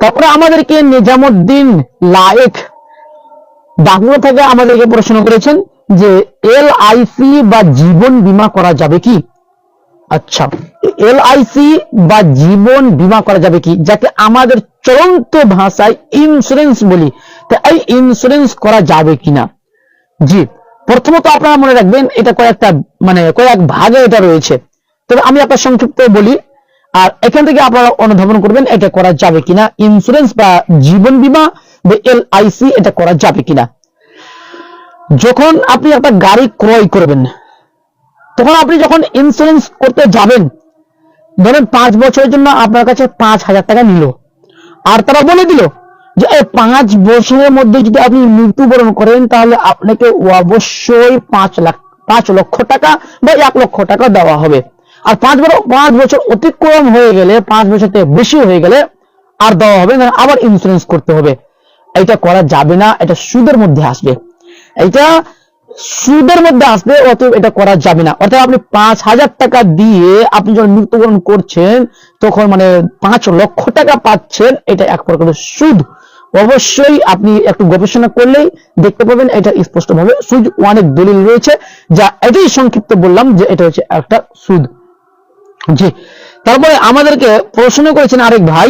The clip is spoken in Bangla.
তারপরে আমাদেরকে নিজামুদ্দিন লায়েক ডাকুয়া থেকে আমাদেরকে প্রশ্ন করেছেন যে, এল আইসি বা জীবন বীমা করা যাবে কি? আচ্ছা এলআইসি বা জীবন বীমা করা যাবে কি? যাকে আমাদের চলন্ত ভাষায় ইন্স্যুরেন্স বলি। তা এই ইন্স্যুরেন্স করা যাবে কিনা? জি, প্রথমত আপনারা মনে রাখবেন, এটা কয়েকটা মানে কয়েক ভাগে এটা রয়েছে। তবে আমি আপনার সংক্ষিপ্ত বলি। আর এখান থেকে আপনারা অনুধাবন করবেন এটা করা যাবে কিনা ইন্স্যুরেন্স বা জীবন বীমা, বা এলআইসি এটা করা যাবে কিনা। যখন আপনি একটা গাড়ি ক্রয় করবেন, তখন আপনি যখন ইন্স্যুরেন্স করতে যাবেন, ধরেন পাঁচ বছরের জন্য আপনার কাছে পাঁচ হাজার টাকা নিল, আর তারা বলে দিল যে পাঁচ বছরের মধ্যে যদি আপনি মৃত্যুবরণ করেন, তাহলে আপনাকে অবশ্যই পাঁচ লাখ, পাঁচ লক্ষ টাকা বা এক লক্ষ টাকা দেওয়া হবে। আর পাঁচ বছর পাঁচ বছর অতিক্রম হয়ে গেলে, পাঁচ বছর থেকে বেশি হয়ে গেলে আর দেওয়া হবে না, আবার ইন্স্যুরেন্স করতে হবে। এটা করা যাবে না, এটা সুদের মধ্যে আসবে। এটা সুদের মধ্যে আসবে, অতএব এটা করা যাবে না। অর্থাৎ আপনি পাঁচ হাজার টাকা দিয়ে আপনি যখন মৃত্যুবরণ করছেন, তখন মানে পাঁচ লক্ষ টাকা পাচ্ছেন, এটা এক প্রকারের সুদ। অবশ্যই আপনি একটু গবেষণা করলেই দেখতে পাবেন, এটা স্পষ্টভাবে সুদ অনেক দলিল রয়েছে, যা এটাই সংক্ষিপ্ত বললাম যে এটা হচ্ছে একটা সুদ। জি। তারপরে আমাদেরকে প্রশ্ন করেছেন আরেক ভাই